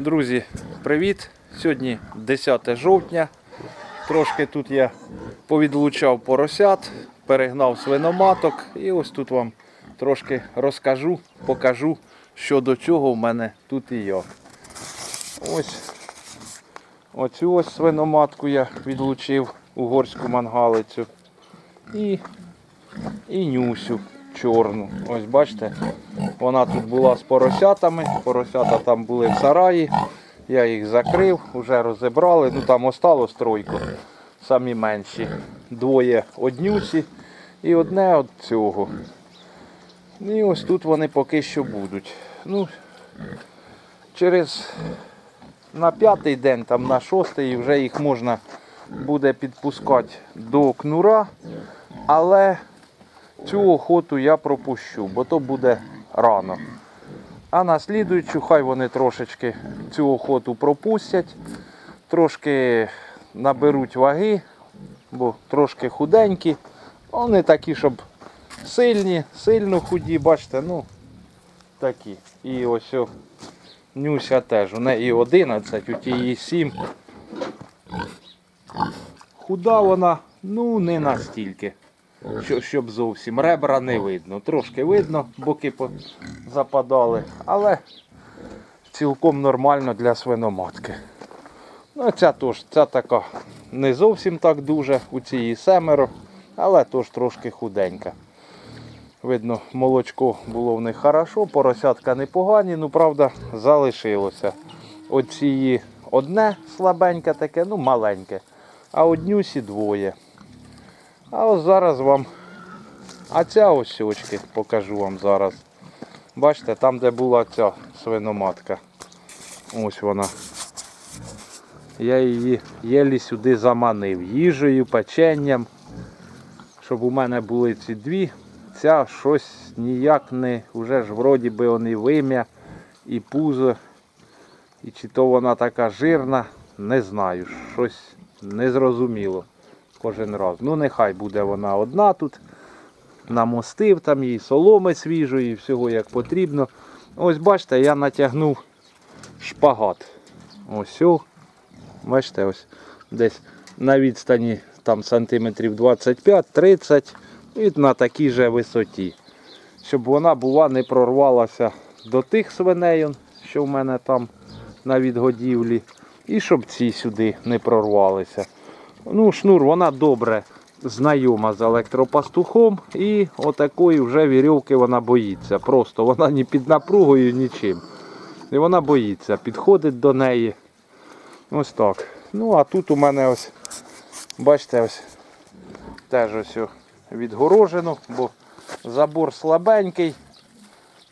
Друзі, привіт! Сьогодні 10 жовтня. Трошки тут я повідлучав поросят, перегнав свиноматок і ось тут вам трошки розкажу, покажу, що до чого в мене тут і я. Ось оцю ось свиноматку я відлучив угорську мангалицю. І, і нюсю чорну. Ось бачите, вона тут була з поросятами. Поросята там були в сараї. Я їх закрив, вже розібрали. Ну там осталось тройку. Самі менші. Двоє однюсі і одне от цього. І ось тут вони поки що будуть. Ну, через на п'ятий день, там на шостий, вже їх можна буде підпускати до кнура, але цю охоту я пропущу, бо то буде рано. А на слідуючу, хай вони трошечки цю охоту пропустять, трошки наберуть ваги, бо трошки худенькі. Вони такі, щоб сильні, сильно худі, бачите, ну такі. І ось о, Нюся теж. У неї 11, у тієї 7. Худа вона, ну не настільки. Що- Щоб зовсім ребра не видно. Трошки видно, боки западали, але цілком нормально для свиноматки. Ну, ця теж, ця така не зовсім так дуже, у цієї семеро, але теж трошки худенька. Видно, молочко було в них хорошо, поросятка непогані, ну правда, залишилося. Оці одне слабеньке таке, ну маленьке, а однюсі двоє. А ось зараз вам. А ця ось очки покажу вам зараз. Бачите, там де була ця свиноматка. Ось вона. Я її єлі сюди заманив їжею, печенням. Щоб у мене були ці дві. Ця щось ніяк не, вже ж вроді би вони вим'я і пузо. І чи то вона така жирна, не знаю. Щось незрозуміло кожен раз. Ну нехай буде вона одна тут. Намостив там їй соломи свіжої, всього як потрібно. Ось бачите, я натягнув шпагат. Ось о. Бачите, ось десь на відстані там сантиметрів 25-30 і на такій же висоті. Щоб вона була не прорвалася до тих свиней, що в мене там на відгодівлі. І щоб ці сюди не прорвалися. Ну, шнур, вона добре знайома з електропастухом і отакої вже вірьовки вона боїться. Просто вона ні під напругою, нічим. І вона боїться, підходить до неї. Ось так. Ну, а тут у мене ось, бачите, ось теж ось відгорожено, бо забор слабенький.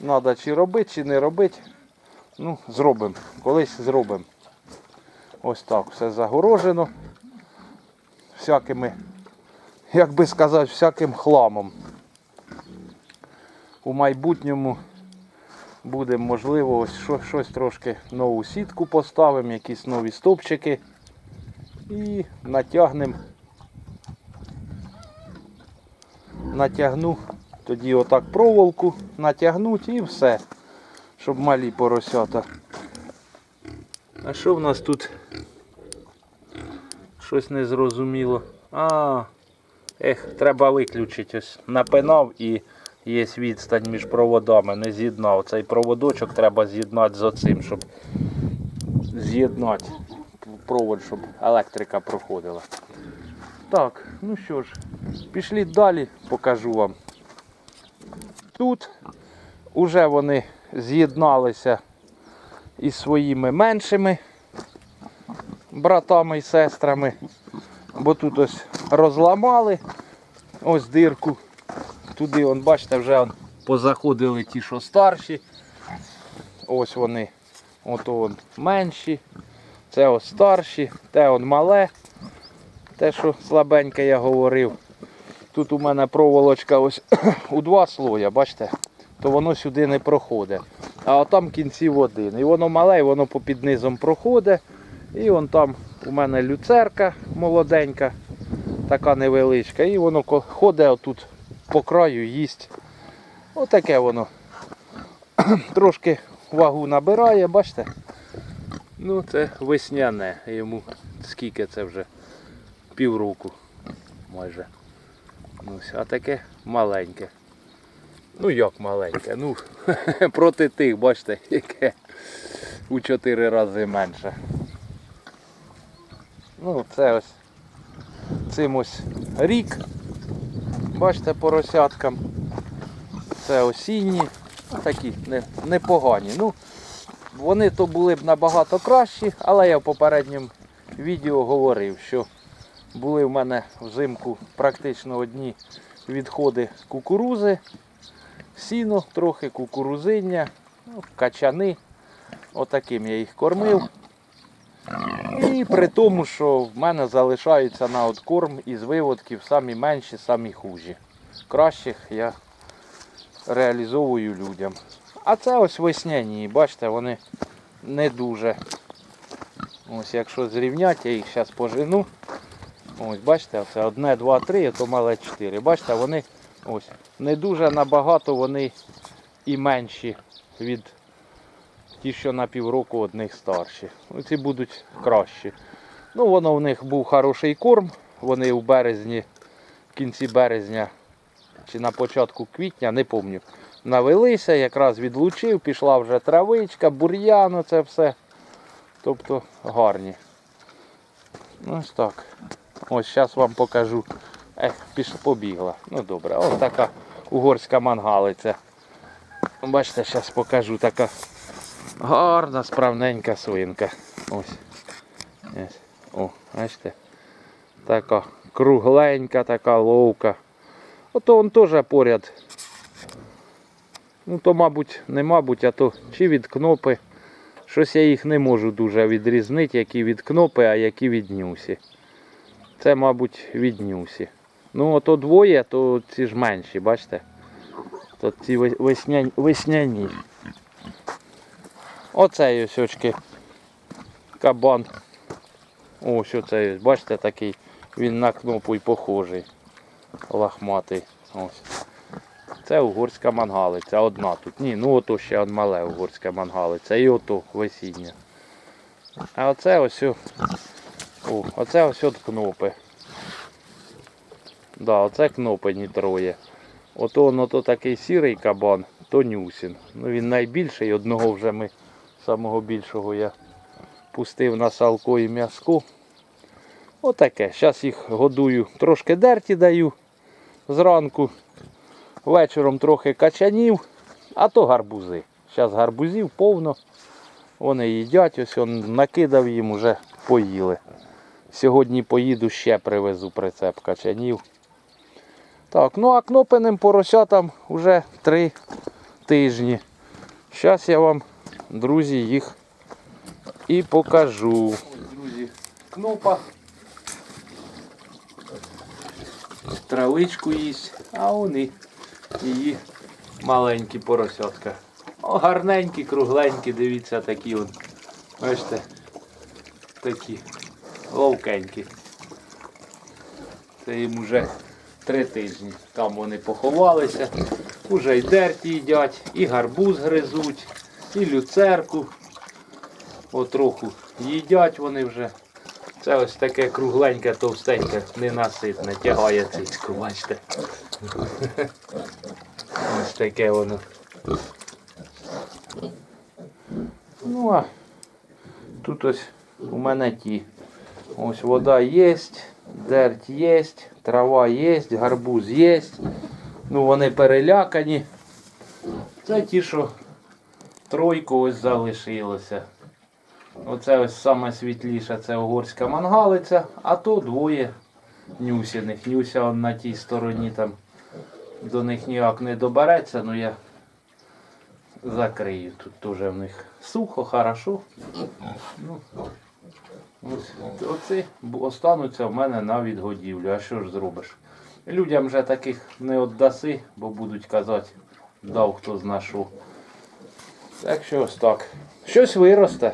Треба чи робити, чи не робити. Ну, зробимо. Колись зробимо. Ось так все загорожено. Всякими, як би сказати, всяким хламом. У майбутньому буде можливо ось що- щось трошки нову сітку поставимо, якісь нові стовпчики і натягнемо. Натягну, тоді отак проволоку натягнуть і все, щоб малі поросята. А що в нас тут? Щось незрозуміло. А, ех, треба виключити. Ось напинав і є відстань між проводами, не з'єднав. Цей проводочок треба з'єднати з оцим, щоб з'єднати провод, щоб електрика проходила. Так, ну що ж, пішли далі, покажу вам. Тут уже вони з'єдналися із своїми меншими братами і сестрами. Бо тут ось розламали ось дирку. Туди, он, бачите, вже он, позаходили ті, що старші. Ось вони. Ото вон менші. Це ось старші, те он мале. Те, що слабеньке я говорив. Тут у мене проволочка ось у два слоя, бачите, то воно сюди не проходить. А там кінців один. І воно мале, і воно попід низом проходить. І вон там у мене люцерка молоденька, така невеличка. І воно ходить отут по краю, їсть. Отаке воно. Трошки вагу набирає, бачите? Ну, це весняне. Йому скільки це вже? Півроку майже. Ну, ось, а таке маленьке. Ну як маленьке? Ну, проти тих, бачите, яке у 4 рази менше. Ну, це ось цим ось рік. Бачите, поросяткам. Це осінні, такі не- непогані. Ну, вони то були б набагато кращі, але я в попередньому відео говорив, що були в мене взимку практично одні відходи кукурузи, сіно, трохи кукурузиння, ну, качани. Отаким я їх кормив. І при тому, що в мене залишаються на откорм із виводків самі менші, самі хужі. Кращих я реалізовую людям. А це ось весняні, бачите, вони не дуже. Ось якщо зрівняти, я їх зараз пожену. Ось, бачите, це одне, два, три, а то мале чотири. Бачите, вони ось не дуже набагато вони і менші від ті, що на півроку одних старші. Ці будуть кращі. Ну, воно в них був хороший корм. Вони в березні, в кінці березня чи на початку квітня, не пам'ятаю, навелися, якраз відлучив, пішла вже травичка, бур'ян, це все. Тобто гарні. Ну, Ось так. Ось зараз вам покажу. Ех, піш, побігла. Ну добре, ось така угорська мангалиця. Бачите, зараз покажу така гарна, справненька свинка. Ось. О, бачите? Така кругленька, така ловка. Ото он теж поряд. Ну то, мабуть, не мабуть, а то чи від кнопи. Щось я їх не можу дуже відрізнити, які від кнопи, а які від нюсі. Це, мабуть, від нюсі. Ну, ото двоє, то ці ж менші, бачите? То ці вес- весняні. Оцей ось очки. Кабан. Ось оцей, ось, бачите, такий. Він на кнопу й похожий. Лахматий. Ось. Це угорська мангалиця, одна тут. Ні, ну ото ще мале угорська мангалиця. І ото весіння. А оце ось. о- оце ось от кнопи. Да, оце кнопені троє. Ото воно то такий сірий кабан, то нюсін. Ну він найбільший, одного вже ми, самого більшого я пустив на салко і м'язку. Отаке. Зараз їх годую, трошки дерті даю зранку. Вечором трохи качанів, а то гарбузи. Зараз гарбузів повно. Вони їдять, ось он накидав їм, уже поїли. Сьогодні поїду ще привезу прицеп качанів. Так, ну а кнопеним поросятам вже три тижні. Зараз я вам, друзі, їх і покажу. Друзі, кнопа. Травичку їсть, а вони її маленькі поросятка. О, гарненькі, кругленькі, дивіться, такі от. Бачите, такі ловкенькі. Це їм уже три тижні. Там вони поховалися, уже й дерті їдять, і гарбуз гризуть, і люцерку. Отроху їдять вони вже. Це ось таке кругленьке, товстеньке, ненаситне, тягає цицьку, бачите. Ось таке воно. Ну а тут ось у мене ті. Ось вода є, дерть є, трава є, гарбуз є. Ну вони перелякані. Це ті, що тройку ось залишилося. Оце ось саме світліше, це угорська мангалиця, а то двоє нюсяних. Нюся он на тій стороні там до них ніяк не добереться, ну я закрию. Тут теж в них сухо, хорошо. Ну, ось, оці остануться в мене на відгодівлю. А що ж зробиш? Людям вже таких не віддаси, бо будуть казати, дав хто зна що. Так що ось так. Щось виросте.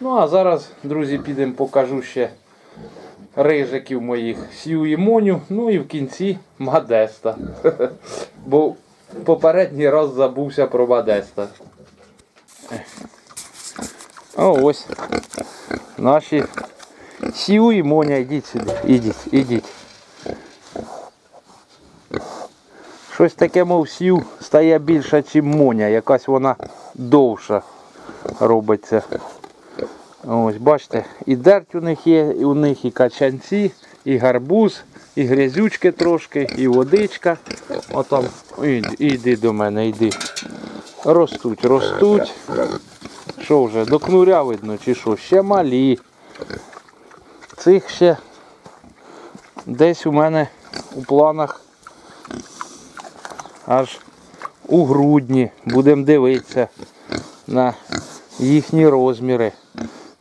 Ну а зараз, друзі, підемо покажу ще рижиків моїх Сью і Моню, ну і в кінці Мадеста. Бо попередній раз забувся про Мадеста. А ось наші Сію і Моня, йдіть сюди. Ідіть, ідіть. Щось таке, мов сів, стає більше, ніж Моня. Якась вона довша робиться. Ось, бачите, і дерть у них є, і у них і качанці, і гарбуз, і грязючки трошки, і водичка. Отам, іди, до мене, йди. Ростуть, ростуть. Що вже, до кнуря видно, чи що? Ще малі. Цих ще десь у мене у планах аж у грудні. Будемо дивитися на їхні розміри.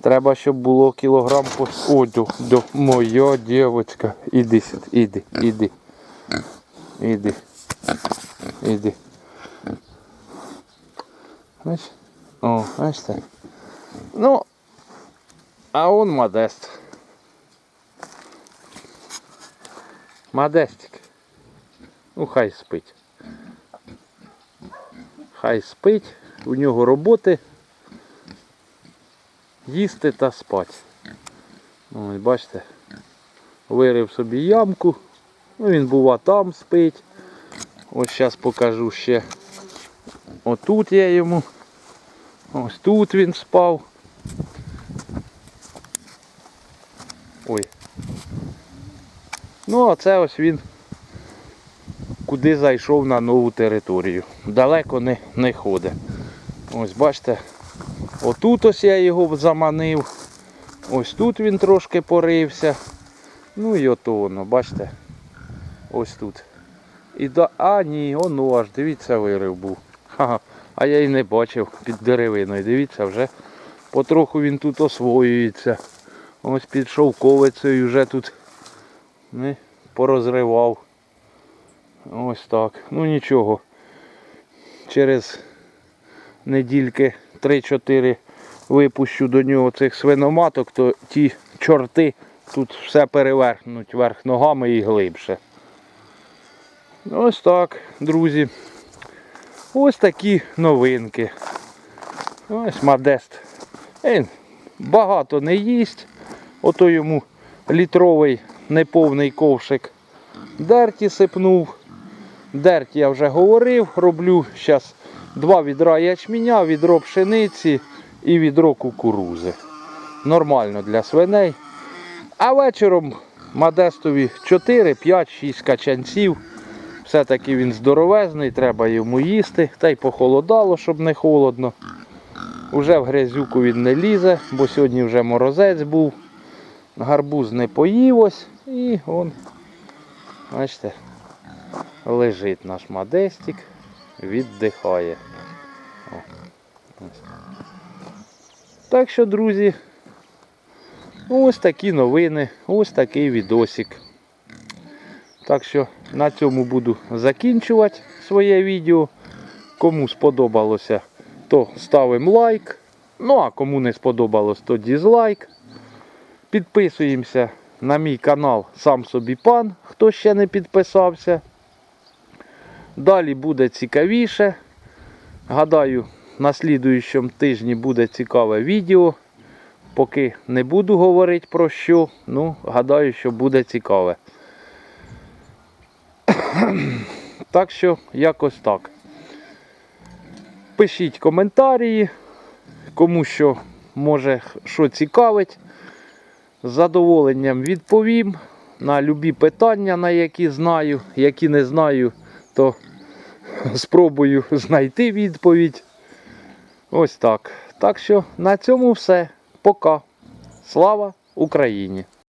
Треба, щоб було кілограм по О, до, моя дівчинка. Іди сюди, іди, іди. Іди. Іди. Ось. О, бачите. Ну, а он Модест. Модестик. Ну, хай спить. Хай спить, у нього роботи їсти та спати. Ось, бачите, вирив собі ямку. Ну, він бува там спить. Ось зараз покажу ще. Отут я йому. Ось тут він спав. Ой. Ну, а це ось він куди зайшов на нову територію. Далеко не, не ходить. Ось бачите, отут ось я його заманив. Ось тут він трошки порився. Ну і ото воно, бачите. Ось тут. І до... А ні, оно аж, дивіться, вирив був. Ха-ха. А я й не бачив під деревиною. Дивіться, вже потроху він тут освоюється. Ось під шовковицею вже тут не, порозривав. Ось так. Ну нічого. Через недільки 3-4 випущу до нього цих свиноматок, то ті чорти тут все перевернуть верх ногами і глибше. Ось так, друзі. Ось такі новинки. Ось Модест. Він багато не їсть. Ото йому літровий неповний ковшик дерті сипнув. Дерть я вже говорив, роблю зараз два відра ячменя, відро пшениці і відро кукурузи. Нормально для свиней. А вечором Модестові 4, 5, 6 качанців. Все-таки він здоровезний, треба йому їсти. Та й похолодало, щоб не холодно. Уже в грязюку він не лізе, бо сьогодні вже морозець був. Гарбуз не поїв ось і он, бачите, лежить наш модестик, віддихає. О. Так що, друзі, ось такі новини, ось такий відосик. Так що на цьому буду закінчувати своє відео. Кому сподобалося, то ставимо лайк. Ну а кому не сподобалось, то дізлайк. Підписуємося на мій канал Сам собі пан, хто ще не підписався. Далі буде цікавіше. Гадаю, на слідуючому тижні буде цікаве відео. Поки не буду говорити про що, ну, гадаю, що буде цікаве. Так що, якось так. Пишіть коментарі, кому що може що цікавить. З задоволенням відповім на любі питання, на які знаю. Які не знаю, то спробую знайти відповідь. Ось так. Так що на цьому все. Пока. Слава Україні!